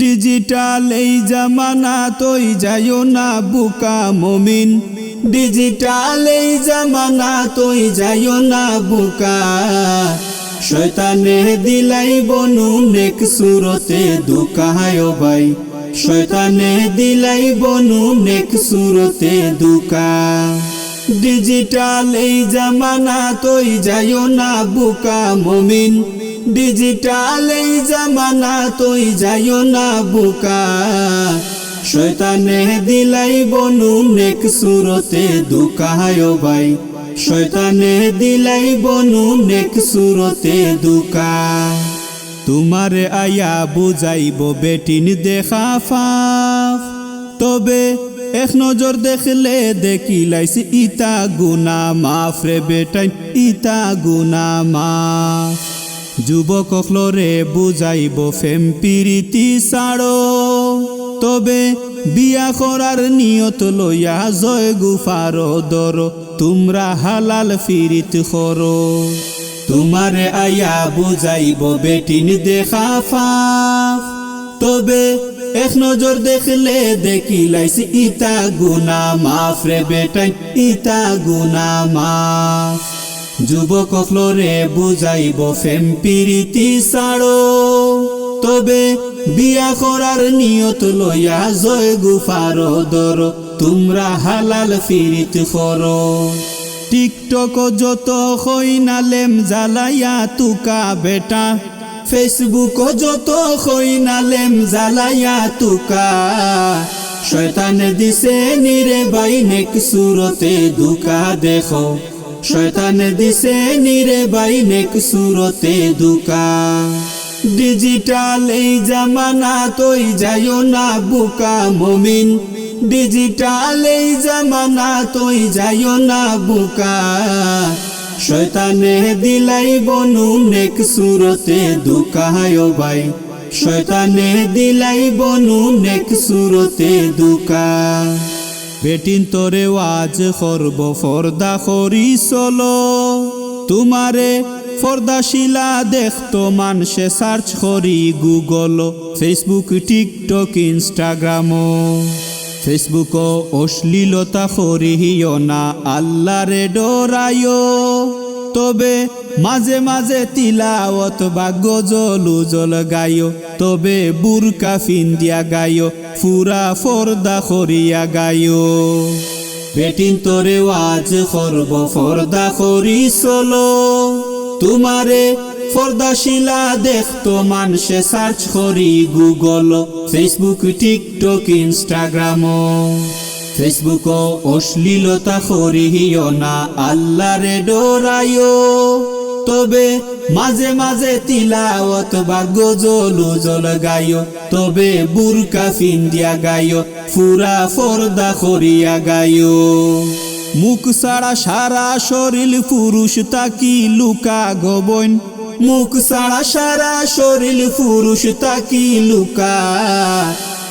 Digital এই জামানা তৈ যাইও না বুকা মমিন। ডিজিটাল এই জামানা তৈ যাইও না বুকা। শয়তানে দিলাই বনু নেক সুরতে দুকাহায় ভাই। শয়তানে দিলাই বনু নেক সুরতে দুকা ডিজিটাল এই জামানা তৈ যাইও না বুকা মমিন। ডিজিটাল এই জামানা তৈ যাইও না বোকা। শয়তানে দিলাই বনু নেক সুরতে দুকাহায় ভাই। শয়তানে দিলাই বনু নেক সুরতে দুকা। তোমারে আয়া বুঝাইব বেটিন দেখা ফাফ। তবে এক নজর দেখলে দেখিলাইছি ইতা গুনা মাফ রে বেটাই ইতা গুনা মাফ। যুবক রে বুঝাইব ফেম পিরিতি সাড়ো তবে বিয়া করার নিয়ত লইয়া জয় গুফার দর, তোমরা হালাল ফিরিত করো। তোমারে আয়া বুঝাইব বেটিন দেখা ফাফ। তবে এক নজর দেখলে দেখিলাইছি ইতা গুনা মাফ রে বেটাই, ইতা গুনা মাফ। যুবক রে বুঝাইব ফেম পিরিতি সাড়ো তবে বিয়া করার নিয়ত লইয়া জয় গুফার দর তোমরা হালাল ফিরিত করো। টিকটক যত হইনালেম জ্বালাইয়া তুকা বেটা, ফেসবুক যত হইনালেম জ্বালাইয়া তুকা। শয়তানে দিছে নিরে বাইনেক সুরতে দুকা দেখো শয়তানে দিছে নিরে বাইনেক সুরতে দুকা। ডিজিটাল এই জামানা তৈ যাইও না বুকা মমিন। ডিজিটাল এই জামানা তৈ যাইও না বুকা। শয়তানে দিলাই বনু নেক সুরতে দুকায় ভাই। শয়তানে দিলাই বনু নেক সুরতে দুকা। বেটিন তোরে ওয়াজ করব, ফর্দা করি চলো। তোমারে ফর্দাশিলা দেখতো মানুষে সার্চ করি Google, Facebook, TikTok, Instagram. Facebook অশ্লীলতা করিও না, আল্লাহরে ডরাইও। তবে মাঝে মাঝে তিলাওত বা গজল উজল গাইও তবে বুরকা ফিন্দিয়া গায়ো, ফুরা ফর্দা করিয়া গায়ো। বেটিন তোরে আজ করব, ফর্দা করি চলো। তোমারে ফর্দাশিলা দেখতো মানুষে সার্চ করি Google, Facebook, TikTok Instagram Facebook অশ্লীলতা করিও না, আল্লাহরে ডরাইও তবে মাঝে মাঝে তিলাওত বা গজল উজল গাইও তবে বুরকা ফিন্দিয়া গাইও ফুরা ফর্দা করিয়া গাইও মুখ সারা সারা শরীর পুরুষ তাকি লুকা গবন মুখ সারা সারা শরীর পুরুষ তাকি লুকা।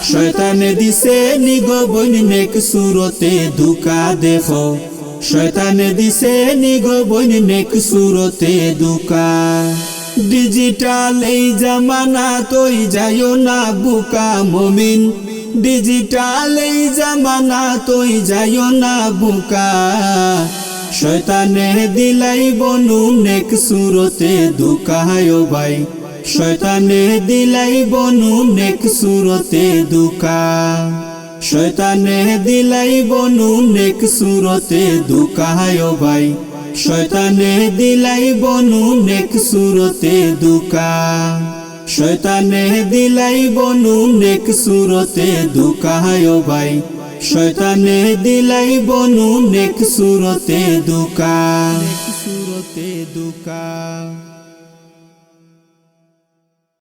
শয়তানে দিছে নিগবন নেক সুরতে দুকা দেখো। শয়তানে দিছে নিগবন নেক সুরতে দুকা ডিজিটাল এই জামানা তৈ যাইও না বুকা মমিন। ডিজিটাল এই জামানা তৈ যাইও না বুকা। শয়তানে দিলাই বনু, নেক সুরতে দুকায় ভাই। শয়তানে দিলাই বনু নেক সুরতে দুকা। শয়তানে দিলাই বনু নেক সুরতে দুকায় ভাই। শয়তানে দিলাই বনু নেক সুরতে দুকা। শয়তানে দিলাই বনু নেক সুরতে দুকায় ভাই। শয়তানে দিলাই বনু নেক সুরতে দুকা। সুরতে দুকা।